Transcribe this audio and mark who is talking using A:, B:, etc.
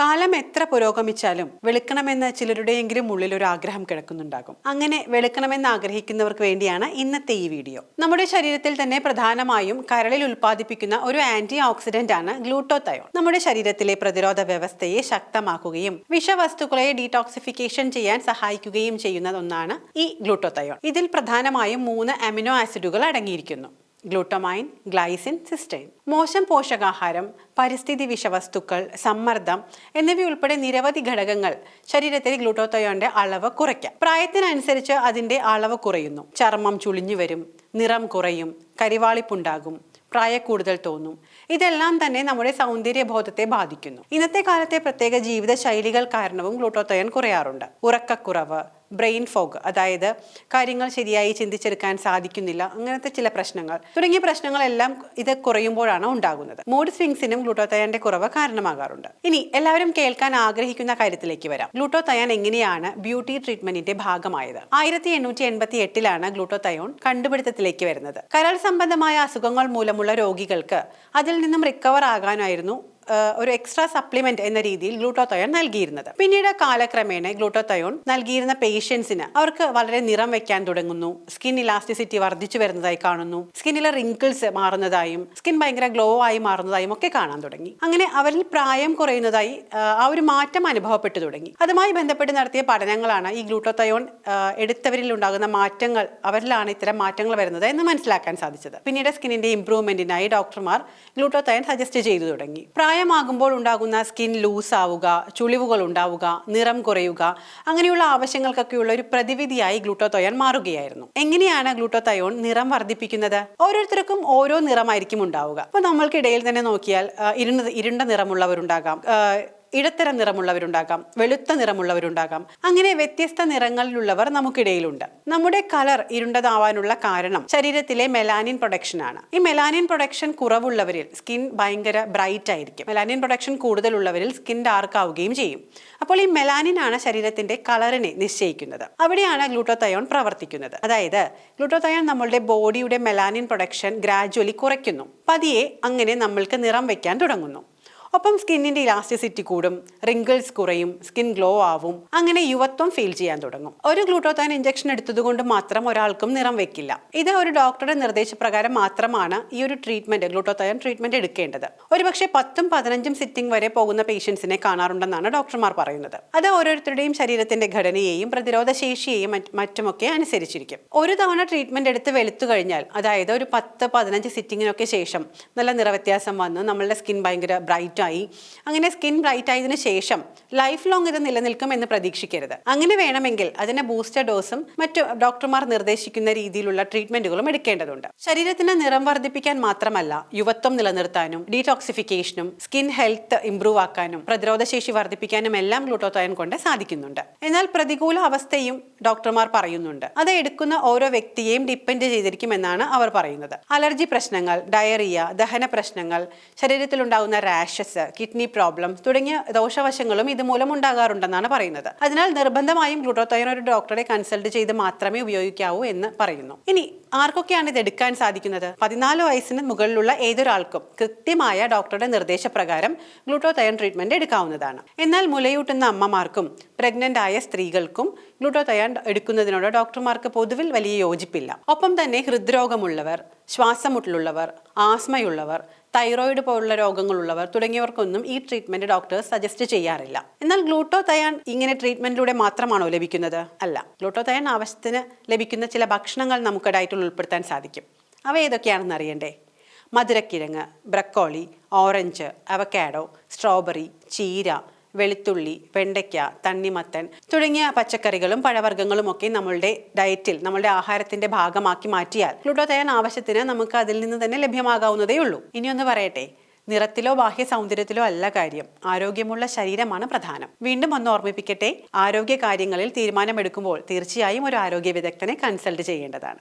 A: കാലം എത്ര പുരോഗമിച്ചാലും വെളുക്കണമെന്ന് ചിലരുടെയെങ്കിലും ഉള്ളിൽ ഒരു ആഗ്രഹം കിടക്കുന്നുണ്ടാകും. അങ്ങനെ വെളുക്കണമെന്ന് ആഗ്രഹിക്കുന്നവർക്ക് വേണ്ടിയാണ് ഇന്നത്തെ ഈ വീഡിയോ. നമ്മുടെ ശരീരത്തിൽ തന്നെ പ്രധാനമായും കരളിൽ ഉൽപ്പാദിപ്പിക്കുന്ന ഒരു ആന്റി ഓക്സിഡന്റ് ആണ് ഗ്ലൂട്ടോതയോൺ. നമ്മുടെ ശരീരത്തിലെ പ്രതിരോധ വ്യവസ്ഥയെ ശക്തമാക്കുകയും വിഷവസ്തുക്കളെ ഡീടോക്സിഫിക്കേഷൻ ചെയ്യാൻ സഹായിക്കുകയും ചെയ്യുന്ന ഒന്നാണ് ഈ ഗ്ലൂട്ടോതയോൺ. ഇതിൽ പ്രധാനമായും മൂന്ന് അമിനോ ആസിഡുകൾ അടങ്ങിയിരിക്കുന്നു. Glutamine glycine cysteine. മോശം പോഷകാഹാരം പരിസ്ഥിതി വിഷവസ്തുക്കൾ സമ്മർദ്ദം എന്നിവയുൾപ്പെടെ നിരവധി ഘടകങ്ങൾ ശരീരത്തിൽ ഗ്ലൂട്ടോത്തയോന്റെ അളവ് കുറയ്ക്കാം. പ്രായത്തിനനുസരിച്ച് അതിന്റെ അളവ് കുറയുന്നു. ചർമ്മം ചുളിഞ്ഞു വരും നിറം കുറയും കരിവാളിപ്പുണ്ടാകും പ്രായ കൂടുതൽ തോന്നും. ഇതെല്ലാം തന്നെ നമ്മുടെ സൗന്ദര്യബോധത്തെ ബാധിക്കുന്നു. ഇന്നത്തെ കാലത്തെ പ്രത്യേക ജീവിത ശൈലികൾ കാരണവും ഗ്ലൂട്ടോത്തയൻ കുറയാറുണ്ട്. ഉറക്കക്കുറവ് ബ്രെയിൻ ഫോഗ് അതായത് കാര്യങ്ങൾ ശരിയായി ചിന്തിച്ചെടുക്കാൻ സാധിക്കുന്നില്ല അങ്ങനത്തെ ചില പ്രശ്നങ്ങൾ. തുടങ്ങിയ പ്രശ്നങ്ങളെല്ലാം ഇത് കുറയുമ്പോഴാണ് ഉണ്ടാകുന്നത്. മൂഡ് സ്വിങ്സിനും ഗ്ലൂട്ടോത്തയന്റെ കുറവ് കാരണമാകാറുണ്ട്. ഇനി എല്ലാവരും കേൾക്കാൻ ആഗ്രഹിക്കുന്ന കാര്യത്തിലേക്ക് വരാം. ഗ്ലൂട്ടോത്തയൻ എങ്ങനെയാണ് ബ്യൂട്ടി ട്രീറ്റ്മെന്റിന്റെ ഭാഗമായത്? ആയിരത്തി എണ്ണൂറ്റി എൺപത്തി എട്ടിലാണ് ഗ്ലൂട്ടോത്തയോൺ കണ്ടുപിടുത്തത്തിലേക്ക് വരുന്നത്. കരൾ സംബന്ധമായ അസുഖങ്ങൾ മൂലമുള്ള രോഗികൾക്ക് അതിൽ നിന്നും റിക്കവർ ആകാനായിരുന്നു ഒരു എക്സ്ട്രാ സപ്ലിമെന്റ് എന്ന രീതിയിൽ ഗ്ലൂട്ടോതയോൺ നൽകിയിരുന്നത്. പിന്നീട് കാലക്രമേണ ഗ്ലൂട്ടോതയോൺ നൽകിയിരുന്ന പേഷ്യൻസിന് അവർക്ക് വളരെ നിറം വെക്കാൻ തുടങ്ങുന്നു. സ്കിൻ ഇലാസ്റ്റിസിറ്റി വർദ്ധിച്ചു വരുന്നതായി കാണുന്നു. സ്കിന്നിലെ റിങ്കിൾസ് മാറുന്നതായും സ്കിൻ ഭയങ്കര ഗ്ലോ ആയി മാറുന്നതായും ഒക്കെ കാണാൻ തുടങ്ങി. അങ്ങനെ അവരിൽ പ്രായം കുറയുന്നതായി ആ ഒരു മാറ്റം അനുഭവപ്പെട്ടു തുടങ്ങി. അതുമായി ബന്ധപ്പെട്ട് നടത്തിയ പഠനങ്ങളാണ് ഈ ഗ്ലൂട്ടോതയോൺ എടുത്തവരിൽ ഉണ്ടാകുന്ന മാറ്റങ്ങൾ അവരിലാണ് ഇത്തരം മാറ്റങ്ങൾ വരുന്നത് എന്ന് മനസ്സിലാക്കാൻ സാധിച്ചത്. പിന്നീട് സ്കിന്നിന്റെ ഇംപ്രൂവ്മെന്റിനായി ഡോക്ടർമാർ ഗ്ലൂട്ടോതയോൺ സജസ്റ്റ് ചെയ്തു തുടങ്ങി. പ്രായമാകുമ്പോൾ ഉണ്ടാകുന്ന സ്കിൻ ലൂസ് ആവുക ചുളിവുകൾ ഉണ്ടാവുക നിറം കുറയുക അങ്ങനെയുള്ള ആവശ്യങ്ങൾക്കൊക്കെയുള്ള ഒരു പ്രതിവിധിയായി ഗ്ലൂട്ടോതയോൺ മാറുകയായിരുന്നു. എങ്ങനെയാണ് ഗ്ലൂട്ടോതയോൺ നിറം വർദ്ധിപ്പിക്കുന്നത്? ഓരോരുത്തർക്കും ഓരോ നിറമായിരിക്കും ഉണ്ടാവുക. അപ്പൊ നമ്മൾക്കിടയിൽ തന്നെ നോക്കിയാൽ ഇരുണ്ട ഇരുണ്ട നിറമുള്ളവരുണ്ടാകാം. ഇടത്തരം നിറമുള്ളവരുണ്ടാകാം വെളുത്ത നിറമുള്ളവരുണ്ടാകാം. അങ്ങനെ വ്യത്യസ്ത നിറങ്ങളിലുള്ളവർ നമുക്കിടയിലുണ്ട്. നമ്മുടെ കളർ ഇരുണ്ടതാവാനുള്ള കാരണം ശരീരത്തിലെ മെലാനിൻ പ്രൊഡക്ഷൻ ആണ്. ഈ മെലാനിൻ പ്രൊഡക്ഷൻ കുറവുള്ളവരിൽ സ്കിൻ ഭയങ്കര ബ്രൈറ്റ് ആയിരിക്കും. മെലാനിൻ പ്രൊഡക്ഷൻ കൂടുതലുള്ളവരിൽ സ്കിൻ ഡാർക്ക് ആവുകയും ചെയ്യും. അപ്പോൾ ഈ മെലാനിൻ ആണ് ശരീരത്തിന്റെ കളറിനെ നിശ്ചയിക്കുന്നത്. അവിടെയാണ് ഗ്ലൂട്ടോതയോൺ പ്രവർത്തിക്കുന്നത്. അതായത് ഗ്ലൂട്ടോതയോൺ നമ്മളുടെ ബോഡിയുടെ മെലാനിൻ പ്രൊഡക്ഷൻ ഗ്രാജുവലി കുറയ്ക്കുന്നു. പതിയെ അങ്ങനെ നമ്മൾക്ക് നിറം വയ്ക്കാൻ തുടങ്ങുന്നു. ഒപ്പം സ്കിന്നിന്റെ ഇലാസ്റ്റിസിറ്റി കൂടും റിങ്കിൾസ് കുറയും സ്കിൻ ഗ്ലോ ആവും അങ്ങനെ യുവത്വം ഫീൽ ചെയ്യാൻ തുടങ്ങും. ഒരു ഗ്ലൂട്ടോത്താൻ ഇഞ്ചക്ഷൻ എടുത്തതുകൊണ്ട് മാത്രം ഒരാൾക്കും നിറം വെക്കില്ല. ഇത് ഒരു ഡോക്ടറുടെ നിർദ്ദേശപ്രകാരം മാത്രമാണ് ഈ ഒരു ട്രീറ്റ്മെന്റ് ഗ്ലൂട്ടോത്താൻ ട്രീറ്റ്മെന്റ് എടുക്കേണ്ടത്. ഒരുപക്ഷെ പത്തും പതിനഞ്ചും സിറ്റിംഗ് വരെ പോകുന്ന പേഷ്യൻസിനെ കാണാറുണ്ടെന്നാണ് ഡോക്ടർമാർ പറയുന്നത്. അത് ഓരോരുത്തരുടെയും ശരീരത്തിന്റെ ഘടനയെയും പ്രതിരോധ ശേഷിയെയും മറ്റുമൊക്കെ അനുസരിച്ചിരിക്കും. ഒരു തവണ ട്രീറ്റ്മെന്റ് എടുത്ത് വെളുത്തു കഴിഞ്ഞാൽ അതായത് ഒരു പത്ത് പതിനഞ്ച് സിറ്റിങ്ങിനൊക്കെ ശേഷം നല്ല നിറവ്യത്യാസം വന്ന് നമ്മളുടെ സ്കിൻ ഭയങ്കര ബ്രൈറ്റ് ആയി അങ്ങനെ സ്കിൻ ബ്രൈറ്റ് ആയതിനു ശേഷം ലൈഫ് ലോങ് ഇത് നിലനിൽക്കും എന്ന് പ്രതീക്ഷിക്കരുത്. അങ്ങനെ വേണമെങ്കിൽ അതിന് ബൂസ്റ്റർ ഡോസും മറ്റു ഡോക്ടർമാർ നിർദ്ദേശിക്കുന്ന രീതിയിലുള്ള ട്രീറ്റ്മെന്റുകളും എടുക്കേണ്ടതുണ്ട്. ശരീരത്തിന് നിറം വർദ്ധിപ്പിക്കാൻ മാത്രമല്ല യുവത്വം നിലനിർത്താനും ഡീടോക്സിഫിക്കേഷനും സ്കിൻ ഹെൽത്ത് ഇംപ്രൂവ് ആക്കാനും പ്രതിരോധശേഷി വർദ്ധിപ്പിക്കാനും എല്ലാം ഗ്ലൂട്ടോതയൻ കൊണ്ട് സാധിക്കുന്നുണ്ട്. എന്നാൽ പ്രതികൂല അവസ്ഥയും ഡോക്ടർമാർ പറയുന്നുണ്ട്. അത് എടുക്കുന്ന ഓരോ വ്യക്തിയെയും ഡിപ്പെൻഡ് ചെയ്തിരിക്കുമെന്നാണ് അവർ പറയുന്നത്. അലർജി പ്രശ്നങ്ങൾ ഡയറിയ ദഹന പ്രശ്നങ്ങൾ ശരീരത്തിലുണ്ടാകുന്ന റാഷസ് കിഡ്നി പ്രോബ്ലം തുടങ്ങിയ ദോഷവശങ്ങളും ഇതുമൂലം ഉണ്ടാകാറുണ്ടെന്നാണ് പറയുന്നത്. അതിനാൽ നിർബന്ധമായും ഗ്ലൂട്ടോത്തയൻ ഒരു ഡോക്ടറെ കൺസൾട്ട് ചെയ്ത് മാത്രമേ ഉപയോഗിക്കാവൂ എന്ന് പറയുന്നു. ഇനി ആർക്കൊക്കെയാണ് ഇത് എടുക്കാൻ സാധിക്കുന്നത്? പതിനാല് വയസ്സിന് മുകളിലുള്ള ഏതൊരാൾക്കും കൃത്യമായ ഡോക്ടറുടെ നിർദ്ദേശപ്രകാരം ഗ്ലൂട്ടോതയോൺ ട്രീറ്റ്മെന്റ് എടുക്കാവുന്നതാണ്. എന്നാൽ മുലയൂട്ടുന്ന അമ്മമാർക്കും പ്രഗ്നന്റ് ആയ സ്ത്രീകൾക്കും ഗ്ലൂട്ടോതയോൺ എടുക്കുന്നതിനോട് ഡോക്ടർമാർക്ക് പൊതുവിൽ വലിയ യോജിപ്പില്ല. ഒപ്പം തന്നെ ഹൃദ്രോഗമുള്ളവർ ശ്വാസമുട്ടലുള്ളവർ ആസ്മയുള്ളവർ തൈറോയിഡ് പോലുള്ള രോഗങ്ങളുള്ളവർ തുടങ്ങിയവർക്കൊന്നും ഈ ട്രീറ്റ്മെന്റ് ഡോക്ടർ സജസ്റ്റ് ചെയ്യാറില്ല. എന്നാൽ ഗ്ലൂട്ടോ തയാൻ ഇങ്ങനെ ട്രീറ്റ്മെന്റിലൂടെ മാത്രമാണോ ലഭിക്കുന്നത്? അല്ല. ഗ്ലൂട്ടോ തയാൻ ആവശ്യത്തിന് ലഭിക്കുന്ന ചില ഭക്ഷണങ്ങൾ നമുക്ക് ഡയറ്റിൽ ഉൾപ്പെടുത്താൻ സാധിക്കും. അവ ഏതൊക്കെയാണെന്ന് അറിയണ്ടേ? മധുരക്കിഴങ്ങ് ബ്രക്കോളി ഓറഞ്ച് അവക്കാഡോ സ്ട്രോബെറി ചീര വെളുത്തുള്ളി വെണ്ടയ്ക്ക തണ്ണിമത്തൻ തുടങ്ങിയ പച്ചക്കറികളും പഴവർഗങ്ങളും ഒക്കെ നമ്മളുടെ ഡയറ്റിൽ നമ്മളുടെ ആഹാരത്തിന്റെ ഭാഗമാക്കി മാറ്റിയാൽ ഗ്ലൂട്ടോതയാൻ ആവശ്യത്തിന് നമുക്ക് അതിൽ നിന്ന് തന്നെ ലഭ്യമാകാവുന്നതേ ഉള്ളൂ. ഇനിയൊന്ന് പറയട്ടെ. നിറത്തിലോ ബാഹ്യ സൗന്ദര്യത്തിലോ അല്ല കാര്യം. ആരോഗ്യമുള്ള ശരീരമാണ് പ്രധാനം. വീണ്ടും ഒന്ന് ഓർമ്മിപ്പിക്കട്ടെ. ആരോഗ്യ കാര്യങ്ങളിൽ തീരുമാനമെടുക്കുമ്പോൾ തീർച്ചയായും ഒരു ആരോഗ്യ വിദഗ്ധനെ കൺസൾട്ട് ചെയ്യേണ്ടതാണ്.